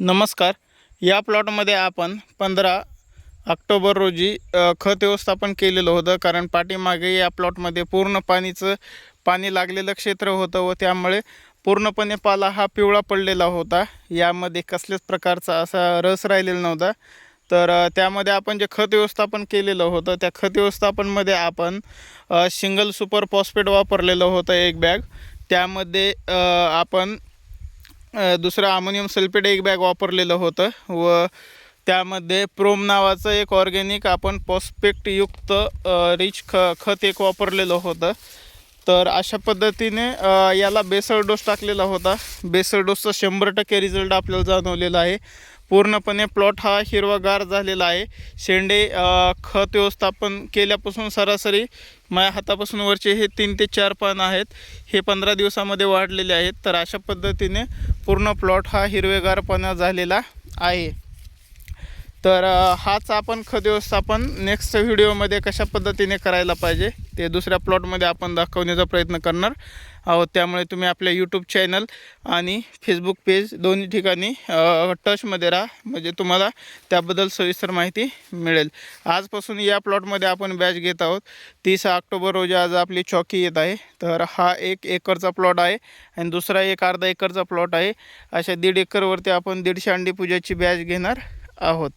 नमस्कार. या प्लॉटमध्ये आपण पंधरा ऑक्टोबर रोजी खत व्यवस्थापन केलेलं होतं. कारण पाठीमागे या प्लॉटमध्ये पूर्ण पाणीचं पाणी लागलेलं क्षेत्र होतं व त्यामुळे पूर्णपणे पाला हा पिवळा पडलेला होता. यामध्ये कसल्याच प्रकारचा असा रस राहिलेला नव्हता. तर त्यामध्ये आपण जे खत व्यवस्थापन केलेलं होतं त्या खत व्यवस्थापनमध्ये आपण सिंगल सुपर फॉस्फेट वापरलेलं होतं एक बॅग. त्यामध्ये आपण दुसरं अमोनियम सल्फेट एक बॅग वापरलेलं होतं व त्यामध्ये प्रोम नावाचं एक ऑर्गॅनिक आपण पॉस्पेक्टयुक्त रिच ख खत एक वापरलेलं होतं. तर अशा पद्धतीने याला बेसळ डोस टाकलेला होता. बेसळ डोसचा शंभर टक्के रिझल्ट आपल्याला जाणवलेला आहे. पूर्णपणे प्लॉट हा हिरवागार झालेला आहे. शेंडे खत व्यवस्थापन केल्यापासून सरासरी माझ्या हातापासून वरचे हे तीन ते चार पान आहेत. हे पंधरा दिवसामध्ये वाढलेले आहेत. तर अशा पद्धतीने पूर्ण प्लॉट हा हिरवेगारपणा झालेला आहे. तर हाच आपण खत व्यवस्थापन नेक्स्ट व्हिडिओमध्ये कशा पद्धतीने करायला पाहिजे ते दुसऱ्या प्लॉटमध्ये आपण दाखवण्याचा प्रयत्न करणार आहोत. त्यामुळे तुम्ही आपल्या यूट्यूब चॅनल आणि फेसबुक पेज दोन्ही ठिकाणी टचमध्ये राहा. म्हणजे तुम्हाला त्याबद्दल सविस्तर माहिती मिळेल. आजपासून या प्लॉटमध्ये आपण बॅच घेत आहोत. तीस ऑक्टोबर रोजी आज आपली चौकी येत आहे. तर हा एक एकरचा प्लॉट आहे आणि दुसरा एक अर्धा एकरचा प्लॉट आहे. अशा दीड एकरवरती आपण दीडशे अंडी पूजाची बॅच घेणार आहोत.